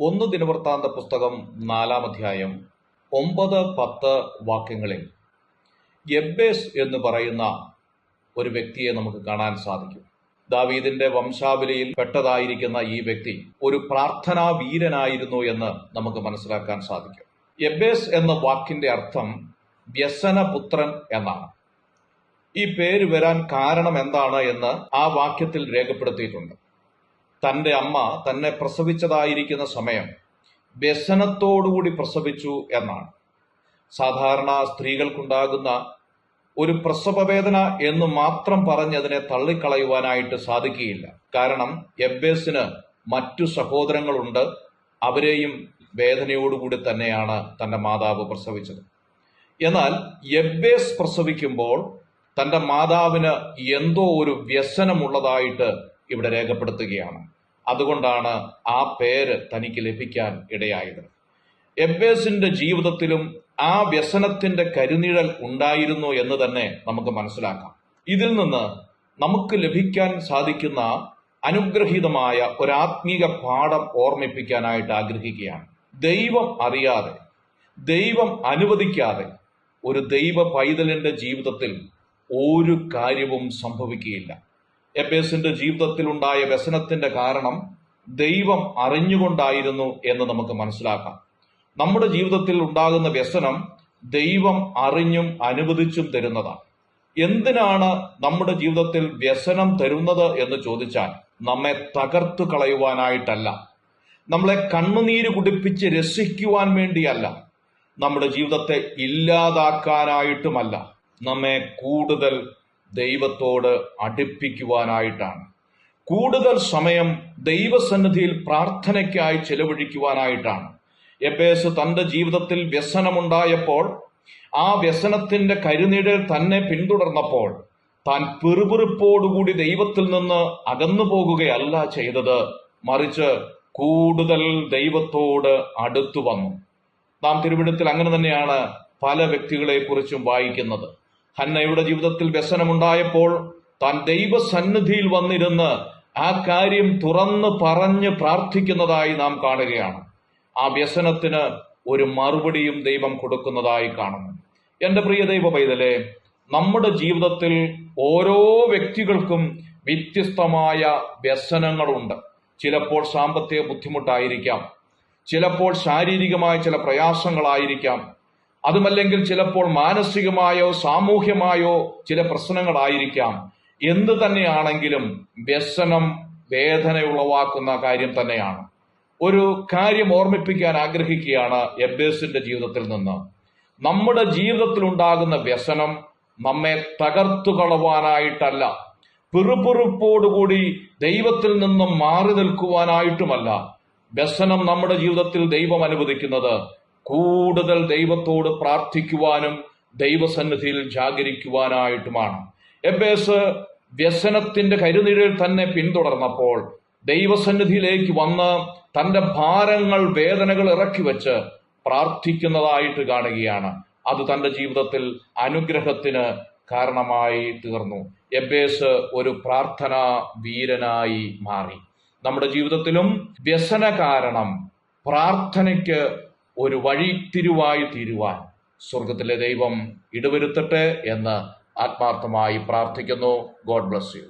ഒന്ന് ദിനവൃത്താന്ത പുസ്തകം നാലാം അധ്യായം ഒമ്പത് പത്ത് വാക്യങ്ങളിൽ എബ്ബേസ് എന്ന് പറയുന്ന ഒരു വ്യക്തിയെ നമുക്ക് കാണാൻ സാധിക്കും. ദാവീദിന്റെ വംശാവലിയിൽ പെട്ടതായിരിക്കുന്ന ഈ വ്യക്തി ഒരു പ്രാർത്ഥനാ വീരനായിരുന്നു എന്ന് നമുക്ക് മനസ്സിലാക്കാൻ സാധിക്കും. എബ്ബേസ് എന്ന വാക്കിന്റെ അർത്ഥം വ്യസനപുത്രൻ എന്നാണ്. ഈ പേര് വരാൻ കാരണം എന്താണ് എന്ന് ആ വാക്യത്തിൽ രേഖപ്പെടുത്തിയിട്ടുണ്ട്. തന്റെ അമ്മ തന്നെ പ്രസവിച്ചതായിരിക്കുന്ന സമയം വ്യസനത്തോടുകൂടി പ്രസവിച്ചു എന്നാണ്. സാധാരണ സ്ത്രീകൾക്കുണ്ടാകുന്ന ഒരു പ്രസവവേദന എന്ന് മാത്രം പറഞ്ഞ് അതിനെ തള്ളിക്കളയുവാനായിട്ട് സാധിക്കുകയില്ല. കാരണം എബ്ബേസിന് മറ്റു സഹോദരങ്ങളുണ്ട്. അവരെയും വേദനയോടുകൂടി തന്നെയാണ് തന്റെ മാതാവ് പ്രസവിച്ചത്. എന്നാൽ എബ്ബേസ് പ്രസവിക്കുമ്പോൾ തന്റെ മാതാവിന് എന്തോ ഒരു വ്യസനമുള്ളതായിട്ട് ഇവിടെ രേഖപ്പെടുത്തുകയാണ്. അതുകൊണ്ടാണ് ആ പേര് തനിക്ക് ലഭിക്കാൻ ഇടയായത്. എബേസിന്റെ ജീവിതത്തിലും ആ വ്യസനത്തിന്റെ കരുനിഴൽ ഉണ്ടായിരുന്നു എന്ന് തന്നെ നമുക്ക് മനസ്സിലാക്കാം. ഇതിൽ നിന്ന് നമുക്ക് ലഭിക്കാൻ സാധിക്കുന്ന അനുഗ്രഹീതമായ ഒരാത്മീക പാഠം ഓർമ്മിപ്പിക്കാനായിട്ട് ആഗ്രഹിക്കുകയാണ്. ദൈവം അറിയാതെ ദൈവം അനുവദിക്കാതെ ഒരു ദൈവ പൈതലിന്റെ ജീവിതത്തിൽ ഒരു കാര്യവും സംഭവിക്കുകയില്ല. എബേസിന്റെ ജീവിതത്തിൽ ഉണ്ടായ വ്യസനത്തിന്റെ കാരണം ദൈവം അറിഞ്ഞുകൊണ്ടായിരുന്നു എന്ന് നമുക്ക് മനസ്സിലാക്കാം. നമ്മുടെ ജീവിതത്തിൽ ഉണ്ടാകുന്ന വ്യസനം ദൈവം അറിഞ്ഞും അനുവദിച്ചും തരുന്നതാണ്. എന്തിനാണ് നമ്മുടെ ജീവിതത്തിൽ വ്യസനം തരുന്നത് എന്ന് ചോദിച്ചാൽ നമ്മെ തകർത്തു കളയുവാനായിട്ടല്ല. നമ്മളെ കണ്ണുനീര് കുടിപ്പിച്ച് രസിക്കുവാൻ വേണ്ടിയല്ല. നമ്മുടെ ജീവിതത്തെ ഇല്ലാതാക്കാനായിട്ടുമല്ല. നമ്മെ കൂടുതൽ ദൈവത്തോട് അടുപ്പിക്കുവാനായിട്ടാണ്. കൂടുതൽ സമയം ദൈവസന്നിധിയിൽ പ്രാർത്ഥനയ്ക്കായി ചെലവഴിക്കുവാനായിട്ടാണ്. എബേസ് തന്റെ ജീവിതത്തിൽ വ്യസനമുണ്ടായപ്പോൾ ആ വ്യസനത്തിന്റെ കരുനിഴൽ തന്നെ പിന്തുടർന്നപ്പോൾ താൻ പെറുപെറുപ്പോടുകൂടി ദൈവത്തിൽ നിന്ന് അകന്നു പോകുകയല്ല ചെയ്തത്. മറിച്ച് കൂടുതൽ ദൈവത്തോട് അടുത്തു വന്നു. നാം തിരുവിടത്തിൽ അങ്ങനെ തന്നെയാണ് പല വ്യക്തികളെ കുറിച്ചും വായിക്കുന്നത്. ഹന്നയുടെ ജീവിതത്തിൽ വ്യസനമുണ്ടായപ്പോൾ താൻ ദൈവസന്നിധിയിൽ വന്നിരുന്ന് ആ കാര്യം തുറന്ന് പറഞ്ഞ് പ്രാർത്ഥിക്കുന്നതായി നാം കാണുകയാണ്. ആ വ്യസനത്തിന് ഒരു മറുപടിയും ദൈവം കൊടുക്കുന്നതായി കാണുന്നു. എന്റെ പ്രിയ ദൈവ പൈതലെ നമ്മുടെ ജീവിതത്തിൽ ഓരോ വ്യക്തികൾക്കും വ്യത്യസ്തമായ വ്യസനങ്ങളുണ്ട്. ചിലപ്പോൾ സാമ്പത്തിക ബുദ്ധിമുട്ടായിരിക്കാം. ചിലപ്പോൾ ശാരീരികമായ ചില പ്രയാസങ്ങളായിരിക്കാം. അതുമല്ലെങ്കിൽ ചിലപ്പോൾ മാനസികമായോ സാമൂഹ്യമായോ ചില പ്രശ്നങ്ങളായിരിക്കാം. എന്ത് തന്നെയാണെങ്കിലും വ്യസനം വേദന ഉളവാക്കുന്ന കാര്യം തന്നെയാണ്. ഒരു കാര്യം ഓർമ്മിപ്പിക്കാൻ ആഗ്രഹിക്കുകയാണ് എബേസിന്റെ ജീവിതത്തിൽ നിന്ന്. നമ്മുടെ ജീവിതത്തിൽ ഉണ്ടാകുന്ന വ്യസനം നമ്മെ തകർത്തു കളവാനായിട്ടല്ല പിറുപിറുപ്പോടുകൂടി ദൈവത്തിൽ നിന്നും മാറി നിൽക്കുവാനായിട്ടുമല്ല. വ്യസനം നമ്മുടെ ജീവിതത്തിൽ ദൈവം അനുവദിക്കുന്നത് കൂടുതൽ ദൈവത്തോട് പ്രാർത്ഥിക്കുവാനും ദൈവസന്നിധിയിൽ ജാഗരിക്കുവാനായിട്ടുമാണ്. എബേസ് വ്യസനത്തിന്റെ കരുനിഴൽ തന്നെ പിന്തുടർന്നപ്പോൾ ദൈവസന്നിധിയിലേക്ക് വന്ന് തന്റെ ഭാരങ്ങൾ വേദനകൾ ഇറക്കി വെച്ച് പ്രാർത്ഥിക്കുന്നതായിട്ട് കാണുകയാണ്. അത് തന്റെ ജീവിതത്തിൽ അനുഗ്രഹത്തിന് കാരണമായി തീർന്നു. എബേസ് ഒരു പ്രാർത്ഥനാ വീരനായി മാറി. നമ്മുടെ ജീവിതത്തിലും വ്യസന കാരണം പ്രാർത്ഥനയ്ക്ക് ഒരു വഴിത്തിരിവായി തീരുവാൻ സ്വർഗത്തിലെ ദൈവം ഇടവരുത്തട്ടെ എന്ന് ആത്മാർത്ഥമായി പ്രാർത്ഥിക്കുന്നു. God bless you